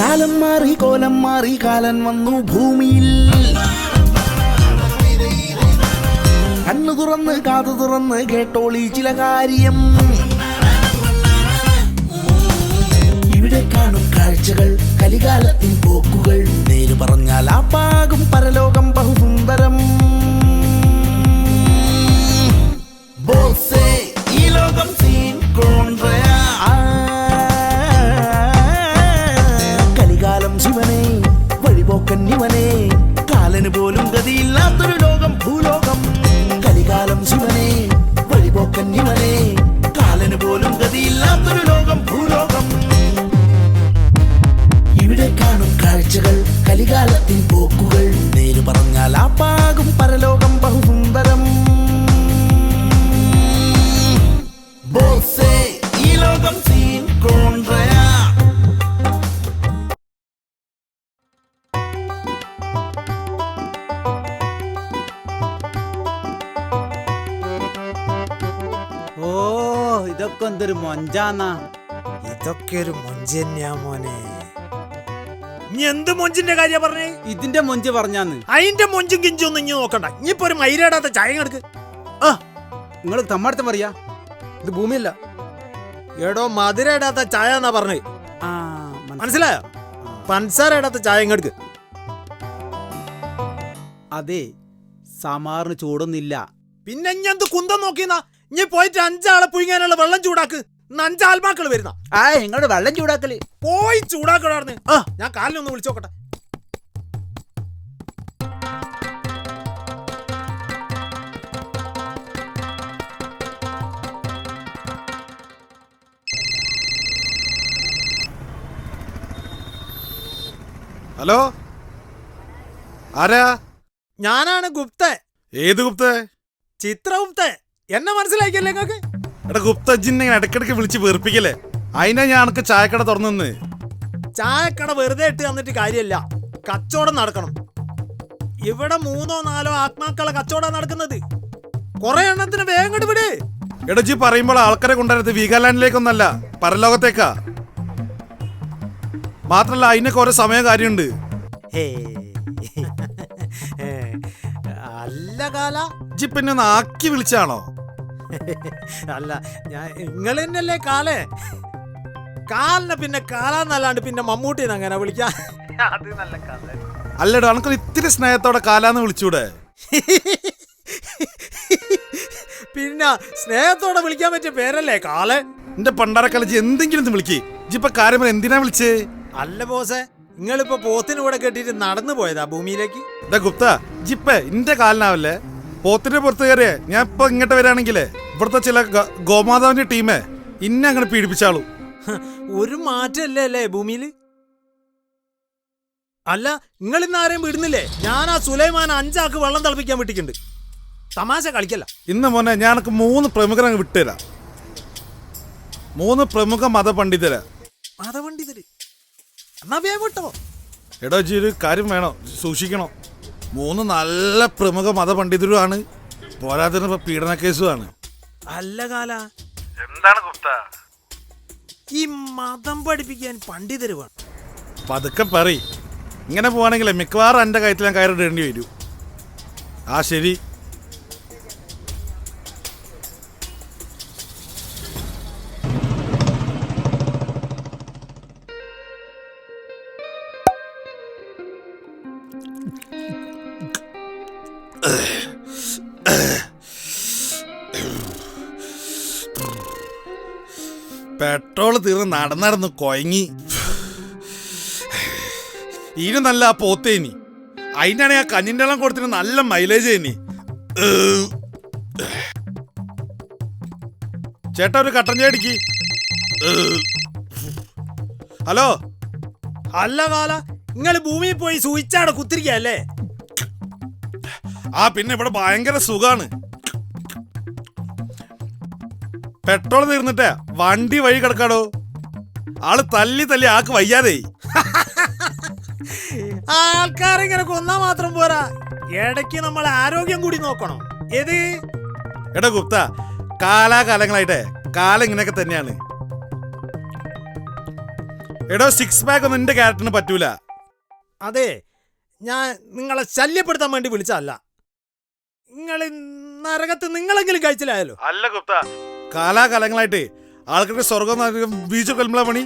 കാലം മാറി കോലം മാറി കാലൻ വന്നു ഭൂമിയിൽ. കണ്ണു തുറന്ന് കാതു തുറന്ന് കേട്ടോളി ചില കാര്യം. ഇവിടെ കാണും കാഴ്ചകൾ കലികാലത്തിൻ പോക്കുകൾ. നേര് പറഞ്ഞാൽ ആ പാകും പരലോകം ബഹുസുന്ദരം. ബോസേ ഓ ഇതൊക്കെ എന്തൊരു മൊഞ്ചാന്നാ. ഇതൊക്കെ ഒരു മൊഞ്ച് തന്നെയാ മോനെ. നീ എന്ത് മൊഞ്ചിന്റെ കാര്യ പറഞ്ഞേ? ഇതിന്റെ മൊഞ്ച് പറഞ്ഞാന്ന്. അതിന്റെ മൊഞ്ചും കിഞ്ചും ഒന്നും ഇനി നോക്കണ്ട. ഇനിയിപ്പോ ഒരു മൈരടാത്ത ചായ എടുക്ക്. ആ നിങ്ങൾ തമ്മടുത്ത് പറയാ. ഇത് ഭൂമിയല്ല. എടോ മധുര ഇടാത്ത ചായ എന്നാ പറഞ്ഞേ. ആ മനസ്സിലായോ? പൻസാര ഇടാത്ത ചായ ഇങ്ങെടുക്ക് അതെ സമാറിന് ചൂടൊന്നില്ല പിന്നെ ഞാൻ എന്ത് കുന്തം നോക്കിന്നാ ഇനി പോയിട്ട് അഞ്ചാളെ പുഴുങ്ങാനുള്ള വെള്ളം ചൂടാക്ക്. നഞ്ചാൽമാക്കൾ അഞ്ചാൽമാക്കൾ വരുന്ന ആ നിങ്ങളുടെ വെള്ളം ചൂടാക്കൽ? പോയി ചൂടാക്കണാർന്ന് ആ. ഞാൻ കാലിനൊന്ന് വിളിച്ചോക്കട്ടെ. ഹലോ? ആരാ? ഞാനാണ് ഗുപ്ത ഏത് ഗുപ്ത ചിത്രഗുപ്ത എന്നെ മനസ്സിലാക്കിയല്ലേ നിങ്ങൾക്ക്? എടാ ഗുപ്തജിനെ ഇടയ്ക്കിടയ്ക്ക് വിളിച്ച് വെറുപ്പിക്കല്ലേ അതിനാ ഞാൻ അനക്ക് ചായക്കട തുറന്നു ചായക്കട വെറുതെ ഇട്ട് തന്നിട്ട് കാര്യമല്ല കച്ചവടം നടക്കണം. ഇവിടെ മൂന്നോ നാലോ ആത്മാക്കളെ കച്ചവടം നടക്കുന്നത്. കുറെ എണ്ണത്തിന് വേഗം ഇങ്ങട് വിട്. എടാ ജി പറയുമ്പോൾ ആൾക്കാരെ കൊണ്ടുവരുന്നത് വീഗാലാൻഡിലേക്കൊന്നല്ല പരലോകത്തേക്കാ. മാത്രല്ല അതിനൊക്കെ ഓരോ സമയ കാര്യമുണ്ട്. അല്ല കാല. ജി പിന്നെ ഒന്ന് ആക്കി വിളിച്ചാണോ? അല്ല ഞാൻ നിങ്ങൾ തന്നെയല്ലേ കാലേ കാലിനെ പിന്നെ കാലാന്നല്ലാണ്ട് പിന്നെ മമ്മൂട്ടിന്ന് അങ്ങനെ വിളിക്കാം? അത് നല്ല കഥ അല്ലടോ അനക്കൊരു ഇത്തിരി സ്നേഹത്തോടെ കാലാന്ന് വിളിച്ചൂടെ? പിന്നെ സ്നേഹത്തോടെ വിളിക്കാൻ പറ്റിയ പേരല്ലേ കാലേ എന്റെ പണ്ടാരക്കാലജി എന്തെങ്കിലും ഒന്ന് വിളിക്ക്. ജി ഇപ്പൊ കാര്യം എന്തിനാ വിളിച്ചേ? അല്ല ബോസേ നിങ്ങളിപ്പോ പോത്തിന് കൂടെ കെട്ടിട്ട് നടന്നു പോയതാ ഭൂമിയിലേക്ക്? ഗുപ്ത ജിപ്പേ ഇന്റെ കാലിനാവല്ലേ? പോത്തിന്റെ പുറത്ത് കയറിയേ. ഞാൻ ഇപ്പൊ ഇങ്ങോട്ട് വരാണെങ്കിലേ ഇവിടുത്തെ ചില ഗ- ഗോമാതാവിന്റെ ടീമേ ഇന്നെ അങ്ങനെ പീഡിപ്പിച്ചാളൂ. ഒരു മാറ്റല്ലേ അല്ലേ ഭൂമിയിൽ അല്ല നിങ്ങൾ ഇന്ന് ആരെയും വിടുന്നില്ലേ? ഞാൻ ആ സുലൈമാൻ അഞ്ചാക്ക് വെള്ളം തിളപ്പിക്കാൻ വിട്ടിട്ടുണ്ട്. തമാശ കളിക്കല്ല. ഇന്ന് മോനെ ഞാൻ മൂന്ന് പ്രമുഖരെ അങ്ങ് വിട്ടുതരാം. മൂന്ന് പ്രമുഖ മതപണ്ഡിതരെ. മതപണ്ഡിതര്? എന്നാ വേഗം വിട്ടോ? എടോ ജി ഒരു കാര്യം വേണം സൂക്ഷിക്കണം. മൂന്ന് നല്ല പ്രമുഖ മതപണ്ഡിതരുമാണ്. പോരാത്തിന് പീഡന കേസുമാണ്. അല്ല കാല. എന്താണ് ഗുപ്ത? ഈ മതം പഠിപ്പിക്കാൻ പണ്ഡിതരുവാണ് വേണം. പതുക്കെ പറ ഇങ്ങനെ പോവാണെങ്കിൽ മിക്കവാറും എന്റെ കയത്തിൽ ഞാൻ കയറിടേണ്ടി വരും. ആ ശരി. പെട്രോൾ തീർന്ന് നടന്നടന്ന് കൊയങ്ങി. ഇനി നല്ല ആ പോത്തേനി അതിനാണ് ആ കഞ്ഞിന്റെ എല്ലാം കൊടുത്തിന് നല്ല മൈലേജ് ഇനി. ചേട്ടാ ഒരു കട്ടൻ ചേടിക്ക് ഹലോ? അല്ല കാല നിങ്ങൾ ഭൂമിയിൽ പോയി സൂയിച്ചാടെ കുത്തിരിക്കല്ലേ ആ പിന്നെ ഇവിടെ ഭയങ്കര സുഖാണ്. പെട്രോൾ തീർന്നിട്ടേ വണ്ടി വഴി കിടക്കാടോ. ആൾ തല്ലി തല്ലി ആക്ക് വയ്യാതെ. ആൾക്കാരിങ്ങനെ കൊന്നാ മാത്രം പോരാ. ഇടയ്ക്ക് നമ്മൾ ആരോഗ്യം കൂടി നോക്കണം. ഏത്? എടാ ഗുപ്ത കാലാകാലങ്ങളായിട്ടെ കാലം ഇങ്ങനെയൊക്കെ തന്നെയാണ്. എടോ സിക്സ് പാക്ക് ഒന്നും എന്റെ ക്യാരക്ടറിന് പറ്റൂല. അതെ ഞാൻ നിങ്ങളെ ശല്യപ്പെടുത്താൻ വേണ്ടി വിളിച്ചതല്ല. നിങ്ങൾ നരകത്ത് നിങ്ങളെങ്കിലും കഴിച്ചില്ലായാലോ അല്ല ഗുപ്ത. കാലാകാലങ്ങളായിട്ട് ആൾക്കാരുടെ സ്വർഗം ബീച്ചൊക്കെ കൊല്ലുമ്പോഴാ പണി?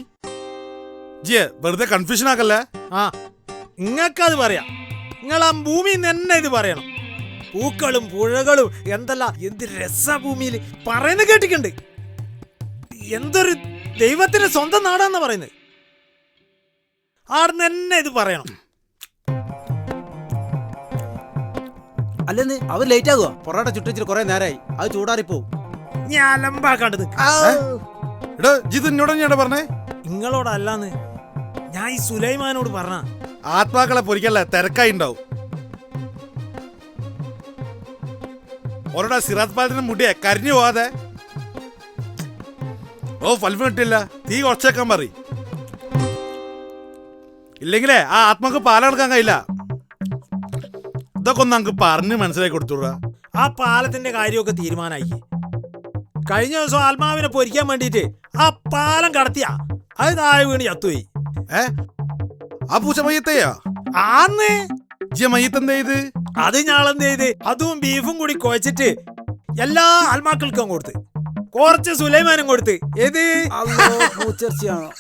ജിയെ വെറുതെ കൺഫ്യൂഷൻ ആക്കല്ലേ? ആ നിങ്ങൾക്കത് പറയാം. നിങ്ങൾ ആ ഭൂമി തന്നെ ഇത് പറയണം. പൂക്കളും പുഴകളും എന്തല്ല എന്ത് രസ ഭൂമിയിൽ പറയുന്നത് കേട്ടിട്ടുണ്ട്. എന്തൊരു ദൈവത്തിന്റെ സ്വന്തം നാടാന്നാ പറയുന്നത്. ആടുന്ന് തന്നെ ഇത് പറയണം. അല്ലെന്ന് അവർ ലേറ്റ് ആകുക പൊറോട്ട ചുട്ടിച്ചിട്ട് കുറെ നേരമായി അത് ചൂടാറിപ്പോ. ഞാൻ. എടോ ജിത് എന്നോട് തന്നെയാണ് പറഞ്ഞേ? നിങ്ങളോടല്ലാന്ന്. ഞാൻ ഈ സുലൈമാനോട് പറഞ്ഞ. ആത്മാക്കളെ പൊരിക്കല്ലേ തിരക്കായി ഉണ്ടാവും. ഒരടാ സിറാത്ത് പാലത്തിന്റെ മുടിയെ കരിഞ്ഞു പോവാതെ ഓ ഫൽഫ് കിട്ടില്ല തീ കുറച്ചേക്കാൻ പറ ഇല്ലെങ്കിലേ ആ ആത്മാക്ക് പാലെടുക്കാൻ കഴിയില്ല. ഇതൊക്കെ ഒന്ന് നമുക്ക് പറഞ്ഞ് മനസ്സിലാക്കി കൊടുത്തുടാ. ആ പാലത്തിന്റെ കാര്യമൊക്കെ തീരുമാനമായി കഴിഞ്ഞ ദിവസം ആത്മാവിനെ പൊരിക്കാൻ വേണ്ടിയിട്ട് ആ പാലം കടത്തിയ. അത് താഴെ വീണ് ചത്തുപോയി. ഏ? ആ പൂച്ച മയ്യത്തെയാ? ആന്ന്. ജിയ ഇത് അത് ഞാളെന്ത് ചെയ്ത്? അതും ബീഫും കൂടി കുഴച്ചിട്ട് എല്ലാ ആത്മാക്കൾക്കും കൊടുത്ത്. കുറച്ച് സുലൈമാനും കൊടുത്ത്. ഏത്? അല്ലോ പൂച്ചർച്ചയാണോ?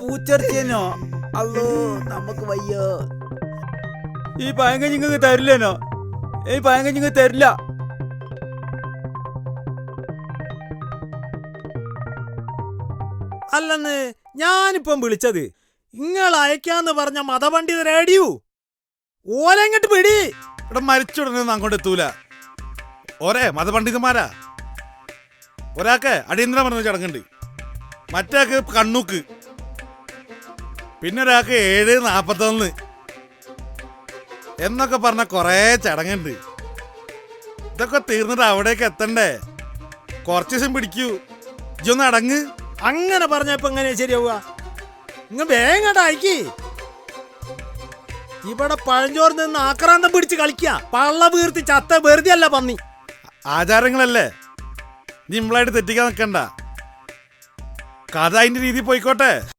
പൂച്ചർച്ചേനോ അല്ലോ നമുക്ക് വയ്യോ. ഈ പയങ്ക നിങ്ങൾക്ക് തരില്ലേനോ ഈ പയങ്ക നിങ്ങൾക്ക് തരില്ല. അല്ലെന്ന് ഞാനിപ്പം വിളിച്ചത് നിങ്ങൾ അയക്കാന്ന് പറഞ്ഞ മതപണ്ഡിത റേഡിയോ ഓലെങ്ങട്ട് പിടി. ഇവിടെ മരിച്ചുടനെ ഒന്നും അങ്ങോട്ട് എത്തൂല. ഒരേ മതപണ്ഡിതന്മാരാ. ഒരാൾക്ക് അടിയന്തര പറഞ്ഞ ചടങ്ങുണ്ട് മറ്റേക്ക് കണ്ണൂക്ക്. പിന്നെ ഏഴ് നാപ്പത്തൊന്ന്. എന്നൊക്കെ പറഞ്ഞ കൊറേ ചടങ്ങുണ്ട്. ഇതൊക്കെ തീർന്നിട്ട് അവിടേക്ക് എത്തണ്ടേ? കുറച്ച് ദിവസം പിടിക്കൂ. ഇജൊന്ന് അടങ്ങ്. അങ്ങനെ പറഞ്ഞപ്പോ എങ്ങനെ ശരിയാവുക? നിങ്ങൾ വേങ്ങട അയക്കി. ഇവിടെ പഴഞ്ചോർ നിന്ന് ആക്രാന്തം പിടിച്ച് കളിക്കുക പള്ള വീർത്തി ചത്ത വെറുതെ അല്ല പന്നി. ആചാരങ്ങളല്ലേ? നീ ഇമ്പളായിട്ട് തെറ്റിക്കാൻ നിൽക്കണ്ട കഥ അതിന്റെ രീതി പോയിക്കോട്ടെ.